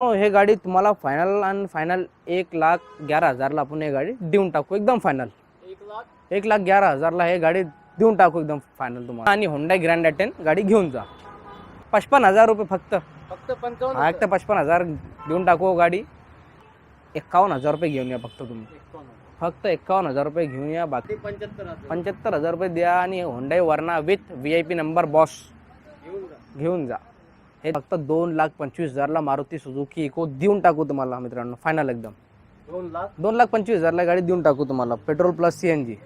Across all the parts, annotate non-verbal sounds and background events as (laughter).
हो, हे गाडी तुम्हाला फायनल आणि फायनल एक लाख ग्यारा हजारला आपण हे गाडी देऊन टाकू एकदम फायनल एक लाख? एक लाख ग्यारा हजारला हे गाडी देऊन टाकू एकदम फायनल तुम्हाला. आणि होंडाई ग्रँड अटेन गाडी घेऊन जा. पचपन हजार रुपये फक्त. फक्त पंचावन्न हा एक तर पचपन हजार देऊन टाकू गाडी. एक्कावन्न हजार रुपये घेऊन या फक्त तुम्ही. फक्त एक्कावन्न हजार रुपये घेऊन या बाकी पंच्याहत्तर हजार. रुपये द्या आणि Hyundai Verna with V I P number boss घेऊन जा. हे फक्त दोन लाख पंचवीस हजारला मारुती सुझुकी इको देऊन टाकू तुम्हाला मित्रांनो. फायनल एकदम. दोन लाख? दोन लाख पंचवीस हजारला गाडी देऊन टाकू तुम्हाला. Petrol plus C N G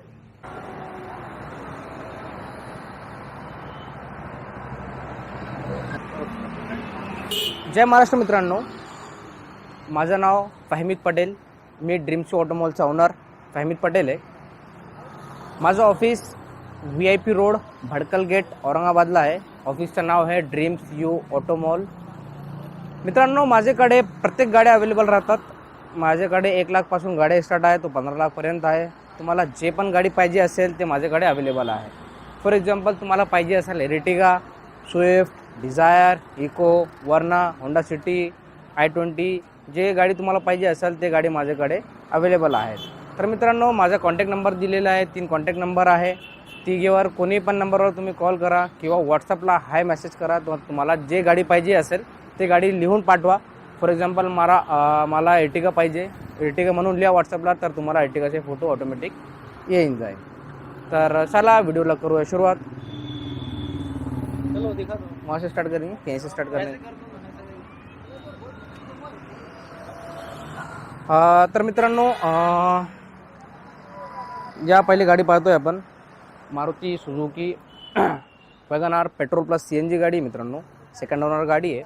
जय महाराष्ट्र मित्रांनो. माझं नाव फहमीद पटेल. मी ड्रीम्स ऑटोमॉलचा ओनर फहमीद पटेल आहे. माझं office V I P road Bhadkal gate औरंगाबादला आहे. ऑफिसचं नाव आहे ड्रीम्स यू ऑटोमॉल मित्रांनो माझ्याकडे प्रत्येक गाड्या अवेलेबल राहतात. माझ्याकडे एक लाखपासून गाड्या स्टार्ट आहे तो पंधरा लाखपर्यंत आहे. तुम्हाला जे पण गाडी पाहिजे असेल ते माझ्याकडे अवेलेबल आहे. फॉर एक्झाम्पल तुम्हाला पाहिजे असेल Ertiga Swift Dzire Eeco Verna Honda City i twenty जे गाडी तुम्हाला पाहिजे असेल ते गाडी माझ्याकडे अवेलेबल आहेत तर मित्रांनो माझा कॉन्टॅक्ट नंबर दिलेला आहे. तीन कॉन्टॅक्ट नंबर आहे. तिघेवर कोणी पण नंबरवर तुम्ही कॉल करा किंवा व्हॉट्सअपला हाय मेसेज करा. तुम्हाला जे गाडी पाहिजे असेल ते गाडी लिहून पाठवा. फॉर एक्झाम्पल मला मला एर्टिगा पाहिजे. एर्टिगा म्हणून लिहा व्हॉट्सअपला तर तुम्हाला एर्टिगाचे फोटो ऑटोमॅटिक येईन जाईल. तर चला व्हिडिओला करूया सुरुवात. चलो दिखा दो वहाँ से स्टार्ट करेंगे कहीं से स्टार्ट करेंगे कर तर मित्रांनो या पहिली गाडी पाहतोय आपण Maruti Suzuki WagonR (clears throat) petrol plus C N G गाडी आहे मित्रांनो. सेकंड ओनर गाडी आहे.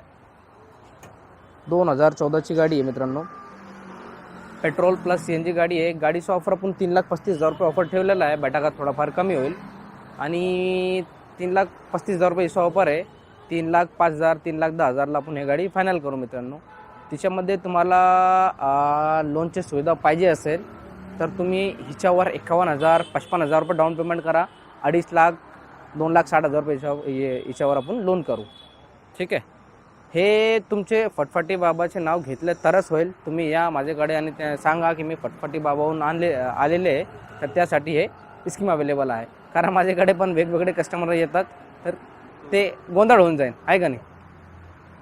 दोन हजार चौदाची गाडी आहे मित्रांनो. Petrol plus C N G गाडी आहे. गाडीचा ऑफर आपण तीन लाख पस्तीस हजार रुपये ऑफर ठेवलेला आहे. बटाकात थोडाफार कमी होईल. आणि तीन लाख पस्तीस हजार रुपये हिचा ऑफर आहे. तीन लाख पाच हजार तीन लाख दहा हजारला आपण ही गाडी फायनल करू मित्रांनो. तिच्यामध्ये तुम्हाला लोनची सुविधा पाहिजे असेल. तर तुम्ही हिच्यावर एकावन्न हजार पचपन्न हजार रुपये डाऊन पेमेंट करा. अडीच लाख दोन लाख साठ हजार रुपये हिच्या- हिच्यावर आपण लोन करू. ठीक आहे? हे तुमचे फटफटी बाबाचे नाव घेतले तरच होईल. तुम्ही या माझ्याकडे आणि त्या सांगा की मी फटफटी बाबाहून आणले आलेले आहे. तर त्यासाठी हे स्कीम अवेलेबल आहे. कारण माझ्याकडे पण वेगवेगळे कस्टमर येतात. तर ते गोंधळ होऊन जाईल. आहे का नाही?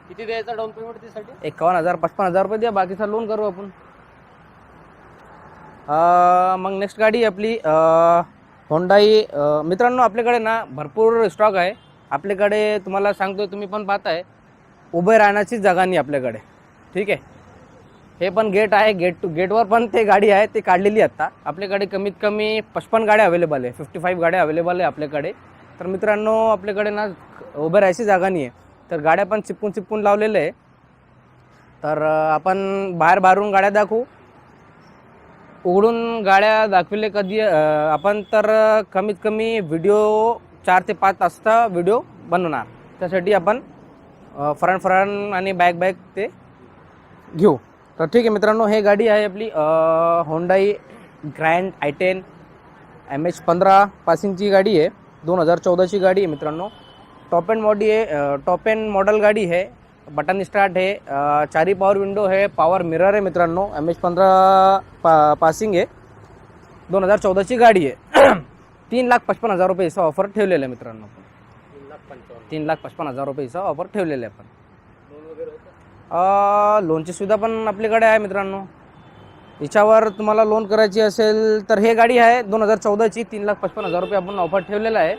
किती द्यायचा डाऊन पेमेंट त्यासाठी? एकावन्न हजार पचपन्न हजार रुपये द्या. बाकीचा लोन करू आपण. मग नेक्स्ट गाडी आपली होंडाई मित्रांनो आपल्याकडे ना भरपूर स्टॉक आहे. आपल्याकडे तुम्हाला सांगतो तुम्ही पण पाहताय. उभे राहण्याची जागा नाही आपल्याकडे. ठीक आहे? हे पण गेट आहे. गेट टू गेटवर पण ते गाडी आहे ते काढलेली आत्ता आपल्याकडे कमीत कमी पचपन गाड्या अवेलेबल आहे. फिफ्टी फाईव्ह गाड्या अवेलेबल आहे आपल्याकडे. तर मित्रांनो आपल्याकडे ना उभे राहायची जागा नाही आहे तर गाड्या पण चिपकून चिपकून लावलेल्या आहे. तर आपण बाहेर बाहेरून गाड्या दाखवू. उघडून गाड्या दाखविले कधी आपण तर कमीत कमी व्हिडिओ चार ते पाच तासचा व्हिडिओ बनवणार. त्यासाठी आपण फ्रंट फ्रंट आणि बॅक बॅक ते घेऊ. तर ठीक आहे मित्रांनो हे गाडी आहे आपली Hyundai Grand i ten M H पंधरा पासिंगची गाडी आहे. दोन हजार चौदाची गाडी आहे मित्रांनो. टॉप एंड मॉडी आहे टॉप एंड मॉडल गाडी आहे. बटन स्टार्ट है अ, चारी पावर विंडो है पावर मिरर आहे मित्रांनो एम एच पंधरा पा पासिंग आहे दोन हजार चौदाची गाडी आहे (clears throat) तीन लाख पचपन्न हजार रुपये ऑफर ठेवलेला आहे मित्रांनो आपण. तीन लाख पचपन्न हजार रुपये ऑफर ठेवलेला आहे आपण. लोनची सुविधा पण आपल्याकडे आहे मित्रांनो. हिच्यावर तुम्हाला लोन करायची असेल तर हे गाडी आहे दोन हजार चौदाची तीन लाख पचपन्न हजार रुपये आपण ऑफर ठेवलेला आहे.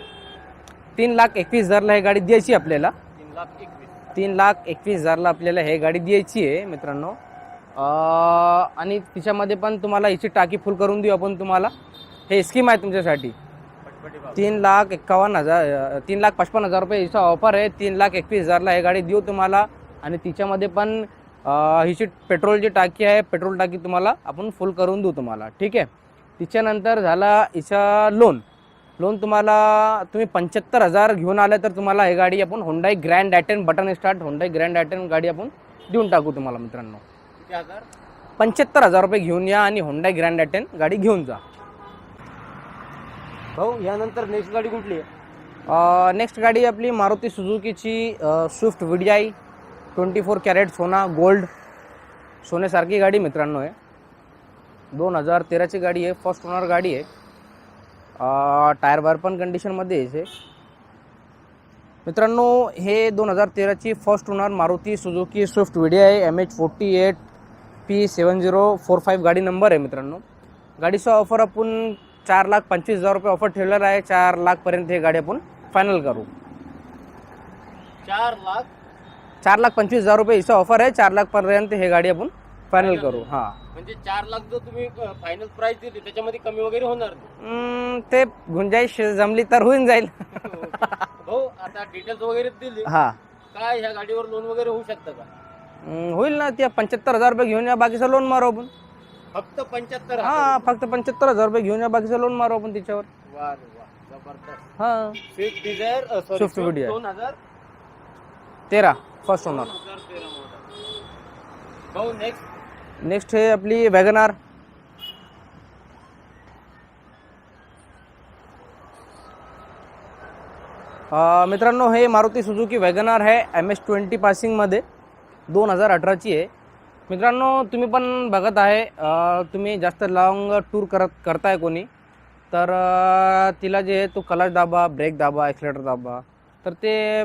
तीन लाख एकवीस हजारला ही गाडी द्यायची आपल्याला. तीन लाख एकवीस. तीन लाख एकवीस हजारला आपल्याला हे गाडी द्यायची आहे मित्रांनो. आणि तिच्यामध्ये पण तुम्हाला हिची टाकी फुल करून देऊ आपण तुम्हाला. हे स्कीम आहे तुमच्यासाठी. तीन लाख एक्कावन्न हजार तीन लाख पचपन्न हजार रुपये हिचा ऑफर आहे. तीन लाख एकवीस हजारला हे गाडी देऊ तुम्हाला. आणि तिच्यामध्ये पण हिची पेट्रोलची टाकी आहे. पेट्रोल टाकी तुम्हाला आपण फुल करून देऊ तुम्हाला. ठीक आहे? तिच्यानंतर झाला हिचा लोन लोन तुम्हाला तुम्ही पंच्याहत्तर हजार घेऊन आले तर तुम्हाला ही गाडी आपण Hyundai Grand i ten button start Hyundai Grand i ten गाडी आपण देऊन टाकू तुम्हाला मित्रांनो. पंच्याहत्तर हजार रुपये घेऊन या आणि होंडाई ग्रँड ॲटेन गाडी घेऊन जा. भाऊ यानंतर नेक्स्ट गाडी कुठली आहे? नेक्स्ट गाडी आपली Maruti सुझुकीची Swift V D I twenty four carat सोना गोल्ड सोन्यासारखी गाडी मित्रांनो आहे. दोन हजार तेराची गाडी आहे फर्स्ट ओनर गाडी आहे. टायर बार पण कंडिशनमध्ये आहे मित्रांनो हे दोन हजार तेराची first owner Maruti Suzuki Swift video आहे M H forty eight P seven zero four five गाडी नंबर आहे मित्रांनो. गाडीचा ऑफर आपण चार लाख पंचवीस हजार रुपये ऑफर ठेवलेला आहे. चार लाखपर्यंत हे गाडी आपण फायनल करू. चार लाख? चार लाख पंचवीस हजार रुपये हिचा ऑफर आहे. चार लाखपर्यंत हे गाडी आपण फायनल करू. हां. म्हणजे चार लाख जो तुम्ही फायनल प्राइस दिली त्याच्यामध्ये कमी वगैरे होणार नाही. हम्म, ते गुंजाईश जमली तर होऊन जाईल. हो आता डिटेल्स वगैरे दिली. हां. काय ह्या गाडीवर लोन वगैरे होऊ शकतं का? हम्म, होईल ना त्या पंच्याहत्तर हजार रुपये घेऊन या बाकीचं लोन मारू आपण. फक्त पंच्याहत्तर हां फक्त पंच्याहत्तर हजार रुपये घेऊन या बाकीचं लोन मारू आपण तिच्यावर. वा रे वा जबरदस्त. हां. Swift Dzire sorry Swift Desire. दोन हजार? तेरा फर्स्ट ओनर दोन हजार तेरा मॉडेल भाऊ नेक्स्ट नेक्स्ट हे आपली वॅगनार. मित्रांनो हे मारुती सुझुकी वॅगनार आहे एम एस ट्वेंटी पासिंगमध्ये दोन हजार अठराची आहे मित्रांनो तुम्ही पण बघत आहे तुम्ही जास्त लाँग टूर करत करताय कोणी तर तिला जे आहे तो क्लच दाबा ब्रेक दाबा ॲक्सिलेटर दाबा तर ते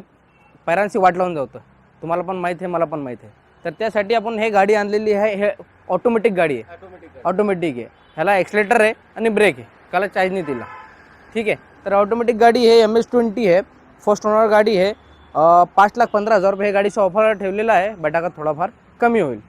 पैरांची वाट लावून जातं तुम्हाला पण माहीत आहे मला पण माहीत आहे तर त्यासाठी आपण हे गाडी आणलेली आहे हे ऑटोमॅटिक गाडी आहे. ऑटोमॅटिक आहे. ह्याला एक्सिलेटर आहे आणि ब्रेक आहे. त्याला चार्ज नाही तिला ठीक आहे? तर ऑटोमॅटिक गाडी आहे एम एस ट्वेंटी आहे. फर्स्ट ओनर गाडी आहे. पाच लाख पंधरा हजार रुपये हे गाडीचा ऑफर ठेवलेला आहे. बटाका थोडाफार कमी होईल.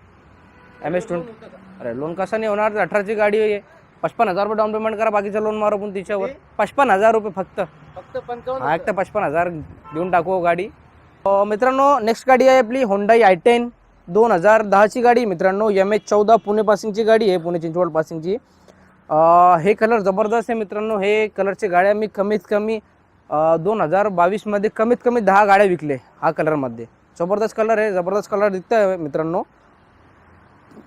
एम एस ट्वेंटी अरे लोन कसं नाही होणार? अठराची गाडी आहे. पचपन हजार रुपये डाऊन पेमेंट करा. बाकीचं लोन मारू आपण तिच्यावर? पचपन हजार रुपये फक्त. फक्त हा एक तर पचपन हजार देऊन टाकू गाडी. अं, मित्रांनो नेक्स्ट गाडी आहे आपली होंडाई आय टेन दोन हजार दहाची गाडी मित्रांनो. एम एच चौदा पुणे पासिंगची गाडी आहे पुणे चिंचवड पासिंगची. हे कलर जबरदस्त आहे मित्रांनो. हे कलरचे गाड्या मी कमीत कमी दोन हजार बावीसमध्ये कमीत कमी दहा गाड्या विकले हा कलरमध्ये जबरदस्त कलर आहे जबरदस्त कलर दिसतं आहे मित्रांनो.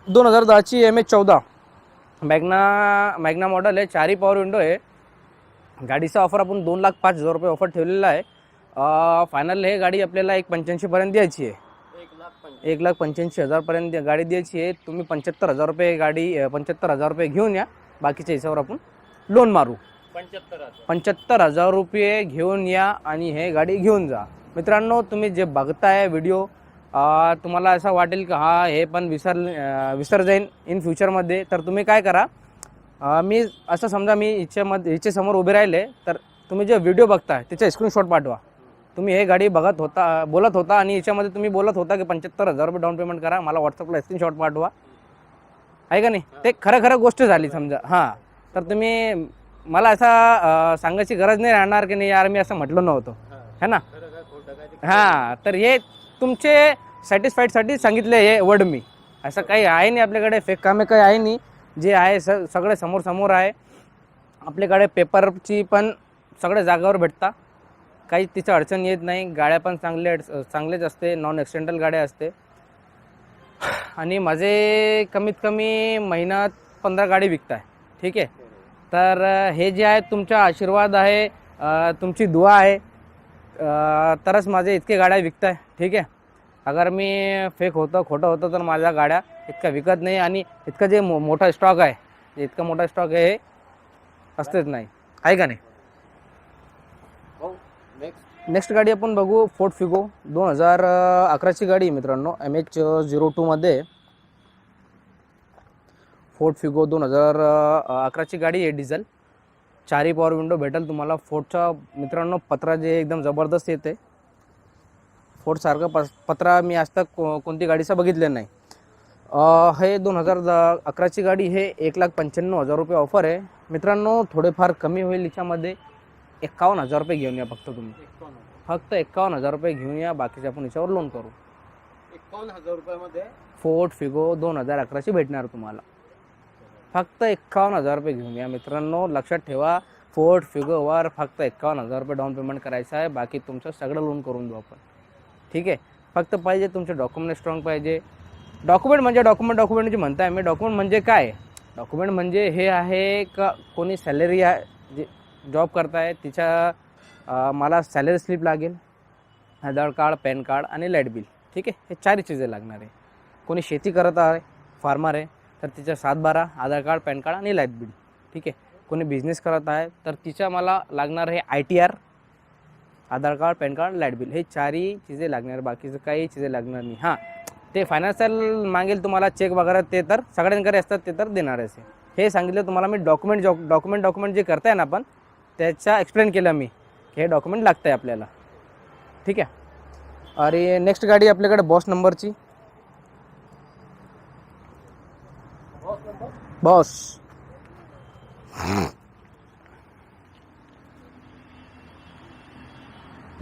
दोन हजार दहाची एम एच चौदा. मॅग्ना मॅग्ना मॉडल आहे चारी पॉवर विंडो आहे. गाडीचा ऑफर आपण दोन लाख पाच हजार रुपये ऑफर ठेवलेला आहे. फायनल हे गाडी आपल्याला एक पंच्याऐंशीपर्यंत द्यायची आहे. एक लाख पंच्याऐंशी हजारपर्यंत गाडी द्यायची आहे. तुम्ही पंच्याहत्तर हजार रुपये गाडी पंच्याहत्तर हजार रुपये घेऊन या. बाकीच्या हिच्यावर आपण लोन मारू. पंच्याहत्तर हजार. पंच्याहत्तर हजार रुपये घेऊन या आणि हे गाडी घेऊन जा. मित्रांनो तुम्ही जे बघताय व्हिडिओ तुम्हाला असं वाटेल की हा हे पण विसर विसर जाईन इन फ्युचरमध्ये तर तुम्ही काय करा अं, मी असं समजा मी हिच्यामध्ये हिच्यासमोर उभे राहिले तर तुम्ही जे व्हिडिओ बघताय त्याचा स्क्रीनशॉट पाठवा. तुम्ही हे गाडी बघत होता बोलत होता आणि याच्यामध्ये तुम्ही बोलत होता की पंच्याहत्तर हजार रुपये डाऊन पेमेंट करा. मला व्हॉट्सअपला स्क्रीनशॉट पाठवा. आहे का नाही? ते खरं खरं गोष्ट झाली समजा. हां. तर तुम्ही मला असा सांगायची गरज नाही राहणार की नाही यार मी असं म्हटलं नव्हतं. हा. ना? हां. तर हे तुमचे सॅटिस्फाईडसाठी सांगितले हे वर्ड मी. असं काही आहे नाही आपल्याकडे फेक कामे काही आहे नाही. जे आहे स सगळे समोर समोर आहे. आपल्याकडे पेपरची पण सगळ्या जागावर भेटता. काही तिचं अडचण येत नाही. गाड्या पण चांगले चांगलेच असते. नॉन ॲक्सिडेंटल गाड्या असते. आणि माझे कमीत कमी महिन्यात पंधरा गाडी विकताय. ठीक आहे? तर हे जे आहे तुमचा आशीर्वाद आहे तुमची दुआ आहे. तरच माझे इतके गाड्या विकताय. ठीक आहे? अगर मी फेक होतं खोटं होतं तर माझ्या गाड्या इतक्या विकत नाही. आणि इतकं जे मो मोठा स्टॉक आहे इतका मोठा स्टॉक आहे हे असतेच नाही. आहे का नाही? नेक्स्ट गाडी आपण बघू फोर्ट फिगो दोन हजार अकराची गाडी आहे मित्रांनो. एम एच झिरो टूमध्ये फोर्ट फिगो दोन हजार अकराची गाडी आहे डिझेल चारी पॉवर विंडो भेटेल तुम्हाला. फोर्टचा मित्रांनो पत्रा जे एकदम जबरदस्त येते. फोर्टसारखं प पत्रा मी आज तक को कोणती गाडीचा बघितलं नाही. हे दोन हजार द अकराची गाडी हे एक लाख पंच्याण्णव हजार रुपये ऑफर आहे. मित्रांनो थोडेफार कमी होईल याच्यामध्ये. एक्कावन्न हजार रुपये घेऊन या फक्त तुम्ही. एकावन्न फक्त एक्कावन्न हजार रुपये घेऊन या बाकीचे आपण याच्यावर लोन करू. एकावन्न हजार रुपयामध्ये? फोर्ट फिगो दोन हजार अकराची भेटणार तुम्हाला. फक्त एक्कावन्न हजार रुपये घेऊन या मित्रांनो. लक्षात ठेवा फोर्ट फिगोवर फक्त एक्कावन्न हजार रुपये डाऊन पेमेंट करायचं आहे. बाकी तुमचं सगळं लोन करून देऊ आपण. ठीक आहे? फक्त पाहिजे तुमचे डॉक्युमेंट स्ट्रॉंग पाहिजे. डॉक्युमेंट म्हणजे डॉक्युमेंट डॉक्युमेंट जे म्हणताय मी डॉक्युमेंट म्हणजे काय? डॉक्युमेंट म्हणजे हे आहे का कोणी सॅलरी आहे जे जॉब करताय तिच्या मला सॅलरी स्लिप लागेल आधार कार्ड पॅन कार्ड आणि लाइट बिल ठीक आहे? हे चारही चीजे लागणार आहे. कोणी शेती करत आहे फार्मर आहे तर तिच्या सात बारा आधार कार्ड पॅन कार्ड आणि लाइट बिल ठीक आहे? कोणी बिझनेस करत आहे तर तिच्या मला लागणार आहे I T R Aadhaar card PAN card light bill हे चारही चीजे लागणार बाकीचं काही चीजे लागणार नाही. हां ते फायनान्शियल मागेल तुम्हाला चेक वगैरे ते तर सगळ्यांकडे असतात ते तर देणारच आहे. हे सांगितलं तुम्हाला मी डॉक्युमेंट जॉ डॉक्युमेंट डॉक्युमेंट जे करताय ना आपण त्याच्या एक्सप्लेन केला मी की हे डॉक्युमेंट लागतं आहे आपल्याला. ठीक आहे? अरे नेक्स्ट गाडी आपल्याकडे बॉस नंबरची बॉस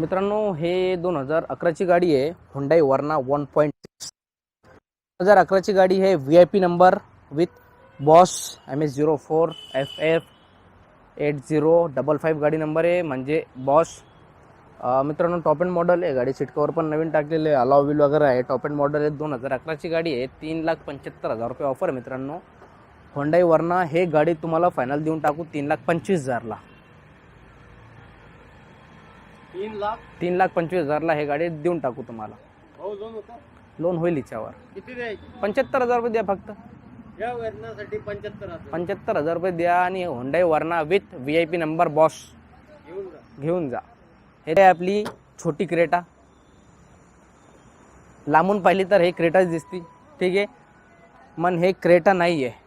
मित्रांनो हे दोन हजार अकराची गाडी आहे हुंडाई वर्ना वन पॉईंट दोन हजार अकराची गाडी आहे V I P number with boss M S zero four F F eight zero double five गाडी नंबर आहे. म्हणजे बॉस मित्रांनो टॉप अँड मॉडल आहे. गाडी सीट कवर पण नवीन टाकलेले आहे. अलाव व्हील वगैरे आहे. टॉप अँड मॉडल आहे दोन हजार अकराची गाडी आहे. तीन लाख पंच्याहत्तर हजार रुपये ऑफर आहे मित्रांनो. होंडाई वर्ना हे गाडी तुम्हाला फायनल देऊन टाकू तीन लाख पंचवीस हजारला. तीन लाख तीन लाख पंचवीस हजारला हे गाडी देऊन टाकू तुम्हाला. लोन होईल हिच्यावर. पंच्याहत्तर हजार रुपये द्या फक्त. या पंच्याहत्तर हजार. पंच्याहत्तर हजार रुपये द्या आणि Hyundai Verna with V I P number boss घेऊन जा. घेऊन जा. हे आहे आपली छोटी क्रेटा? लांबून पाहिली तर हे क्रेटाच दिसती. ठीक आहे? मन हे क्रेटा नाही आहे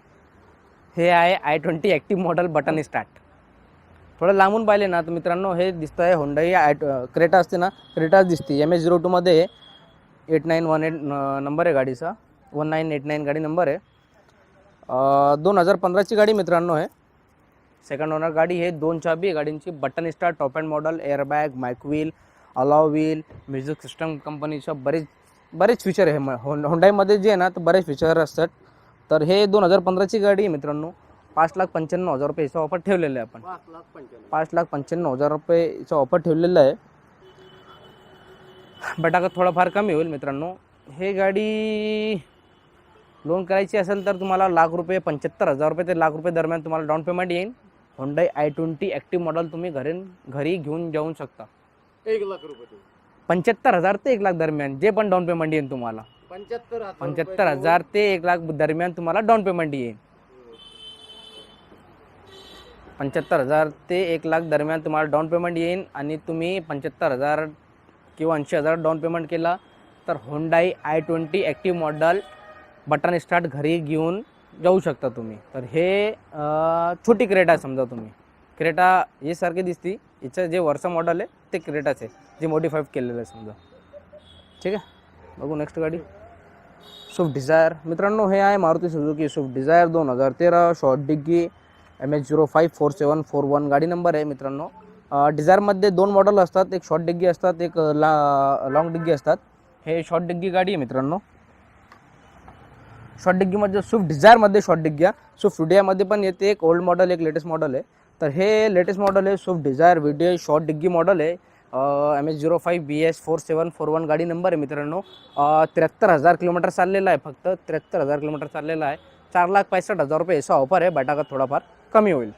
हे आहे i twenty active model button start थोडं लांबून पाहिले ना तर मित्रांनो हे दिसतं आहे होंडाई आय क्रेटा असते ना क्रेटाच दिसते. एम एस झिरो टूमध्ये eight nine one eight number आहे गाडीचा. वन नाईन एट नाईन गाडी नंबर आहे. दोन हजार पंधराची गाडी मित्रांनो आहे. सेकंड ओनर गाडी आहे दोन चाबी गाडींची button start top end model airbag mag wheel alloy wheel music system कंपनीच्या बरेच बरेच फीचर आहे. म- हों होंडाईमध्ये जे आहे ना तर बरेच फीचर असतात. तर हे दोन हजार पंधराची गाडी आहे मित्रांनो. पाच लाख पंच्याण्णव हजार रुपये याचा ऑफर ठेवलेलं आहे आपण. पाच लाख पंच्याण्णव. हजार रुपयेचा ऑफर ठेवलेला आहे. बट अगर थोडाफार कमी होईल मित्रांनो. हे गाडी लोन करायची असेल तर तुम्हाला लाख रुपये पंच्याहत्तर हजार रुपये ते लाख रुपये दरम्यान तुम्हाला डाऊन पेमेंट येईल Hyundai i twenty active model तुम्ही घरी घरी घेऊन जाऊ शकता. एक लाख रुपये पंच्याहत्तर हजार ते एक लाख दरम्यान जे पण डाऊन पेमेंट येईल तुम्हाला. पंच्याहत्तर हजार पंच्याहत्तर हजार ते एक लाख दरम्यान तुम्हाला डाऊन पेमेंट येईल पंच्याहत्तर हजार ते एक लाख दरम्यान तुम्हाला डाऊन पेमेंट येईल आणि तुम्ही पंच्याहत्तर हजार किंवा ऐंशी हजार डाऊन पेमेंट केला तर Hyundai i twenty active model button start घरी घेऊन जाऊ शकता तुम्ही. तर हे छोटी क्रेटा आहे समजा तुम्ही. क्रेटा हे सारखे दिसती. हिचं जे वरचं मॉडल आहे ते क्रेटाच आहे. जे मॉडिफाईड केलेलं आहे समजा. ठीक आहे? बघू नेक्स्ट गाडी. स्विफ्ट डिझायर मित्रांनो हे आहे मारुती सुझुकी स्विफ्ट डिझायर दोन हजार तेरा. शॉर्ट डिग्गी M H zero five four seven four one गाडी नंबर आहे मित्रांनो. डिझायरमध्ये दोन मॉडेल असतात. एक शॉर्ट डिग्गी असतात. एक ला लॉंग डिग्गी असतात. हे शॉर्ट डिग्गी गाडी आहे मित्रांनो. शॉर्ट डिग्गीमध्ये स्विफ्ट डिझायरमध्ये शॉर्ट डिग्गी आहे स्विफ्ट विडियामध्ये पण येते एक ओल्ड मॉडेल एक लेटेस्ट मॉडेल आहे. तर हे लेटेस्ट मॉडेल आहे स्विफ्ट डिझायर विडिओ शॉर्ट डिग्गी मॉडेल आहे. M H zero five B S four seven four one गाडी नंबर आहे मित्रांनो. त्र्याहत्तर हजार किलोमीटर चाललेला आहे फक्त त्र्याहत्तर हजार किलोमीटर चाललेला आहे. चार लाख पासष्ट हजार रुपये याचा ऑफर आहे बटाका थोडाफार कमी होईल.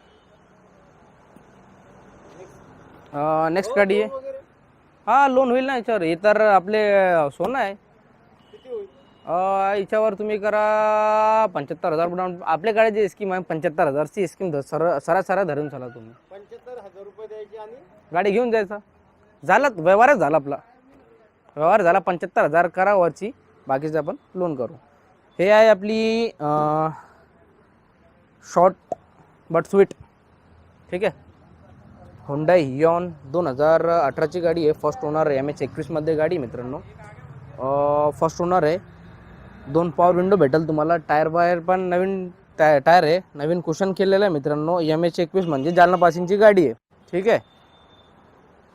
नेक्स्ट गाडी आहे. हां लोन होईल ना याच्यावर. हे तर आपले सोनं आहे. याच्यावर तुम्ही करा पंच्याहत्तर हजार डाऊन आपल्याकडे जे स्कीम आहे पंच्याहत्तर हजारची स्कीम सर सरा सरा धरून चला तुम्ही. पंच्याहत्तर हजार रुपये द्यायचे आणि? गाडी घेऊन जायचा. झाला व्यवहारच झाला आपला. व्यवहार झाला पंच्याहत्तर हजार करा वरची. बाकीचं आपण लोन करू. हे आहे आपली शॉर्ट बट स्वीट ठीक आहे? होंडाई हियॉन दोन हजार अठराची गाडी आहे. फर्स्ट ओनर आहे. एम एच एकवीसमध्ये गाडी आहे मित्रांनो. फर्स्ट ओनर आहे. दोन पॉवर विंडो भेटेल तुम्हाला. टायर वायर पण नवीन टाय टायर आहे. नवीन कुशन केलेलं आहे मित्रांनो. एम एच एकवीस म्हणजे जालना पासिंगची गाडी आहे. ठीक आहे?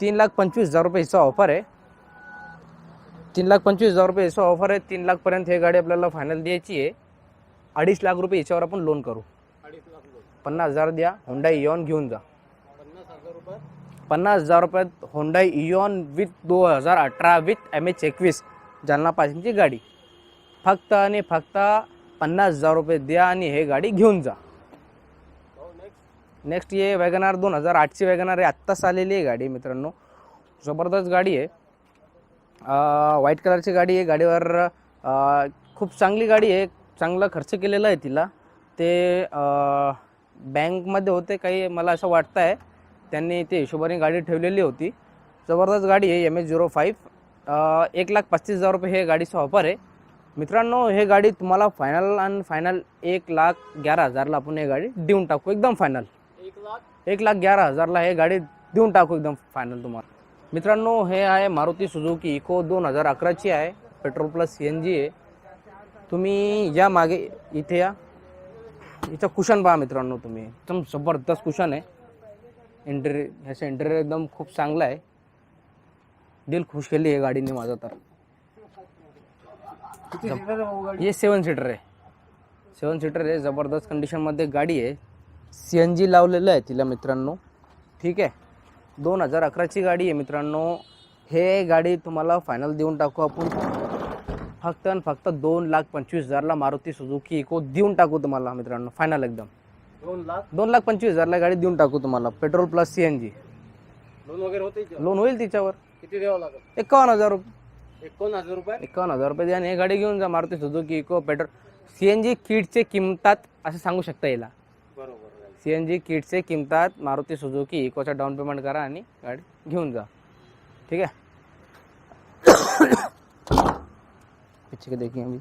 तीन लाख पंचवीस हजार रुपये हिचा ऑफर आहे. तीन लाख पंचवीस हजार रुपये हिचा ऑफर आहे. तीन लाखपर्यंत हे गाडी आपल्याला फायनल द्यायची आहे. अडीच लाख रुपये हिच्यावर आपण लोन करू. पन्नास हजार द्या. होंडा इयॉन घेऊन जा. पन्नास हजार रुपयात होंडा इयॉन विथ दोन हजार अठरा विथ एम एच एकवीस. जालना पासिंगची गाडी. फक्त आणि फक्त पन्नास हजार रुपये द्या आणि हे गाडी घेऊन जा. नेक्स्ट ये वॅगनार दोन हजार आठची वॅगनार आहे. आत्ताच आलेली आहे गाडी मित्रांनो. जबरदस्त गाडी आहे. व्हाईट कलरची गाडी आहे. गाडीवर खूप चांगली गाडी आहे. चांगला खर्च केलेला आहे तिला. ते बँकमध्ये होते काही मला असं वाटतं आहे त्यांनी ते हिशोबाने गाडी ठेवलेली होती. जबरदस्त गाडी आहे. एम एच झिरो फाईव्ह एक लाख पस्तीस हजार रुपये हे गाडीचं ऑफर आहे. मित्रांनो हे गाडी तुम्हाला फायनल आणि फायनल एक लाख ग्यारा हजारला आपण हे गाडी देऊन टाकू. एकदम फायनल एक लाख? एक लाख ग्यारा हजारला हे गाडी देऊन टाकू एकदम फायनल तुम्हाला. मित्रांनो हे आहे मारुती सुझुकी इको दोन हजार अकराची आहे. Petrol plus C N G आहे. तुम्ही या मागे इथे या. इथं कुशन पहा मित्रांनो तुम्ही. एकदम जबरदस्त कुशन आहे. इंटेरियर ह्याचं इंटेरियर एकदम खूप चांगलं आहे. दिल खुश केली आहे गाडीने माझं तर किती सीटर आहे भाऊ गाडी हे सेवन सीटर आहे. सेवन सीटर आहे जबरदस्त कंडिशनमध्ये गाडी आहे. सी एन जी लावलेलं आहे तिला मित्रांनो. ठीक आहे. दोन हजार अकराची गाडी आहे मित्रांनो. हे गाडी तुम्हाला फायनल देऊन टाकू आपण. फक्त आणि फक्त दोन लाख पंचवीस हजारला मारुती सुझुकी इको देऊन टाकू तुम्हाला मित्रांनो फायनल एकदम. दोन लाख? दोन लाख पंचवीस हजारला गाडी देऊन टाकू तुम्हाला petrol plus C N G loan वगैरे होते? लोन होईल तिच्यावर. किती द्यावं लागेल? एकावन्न हजार रुपये. एकोण हजार रुपये? एकावन्न हजार रुपये द्या आणि हे गाडी घेऊन जा Maruti Suzuki Eeco petrol. C N G किटचे किंमतात असं सांगू शकता याला. बरोबर आहे. सी एन जी किटचे किंमतात मारुती सुझुकी इकोचा डाऊन पेमेंट करा आणि गाडी घेऊन जा. ठीक है पीछे के देखिए अभी.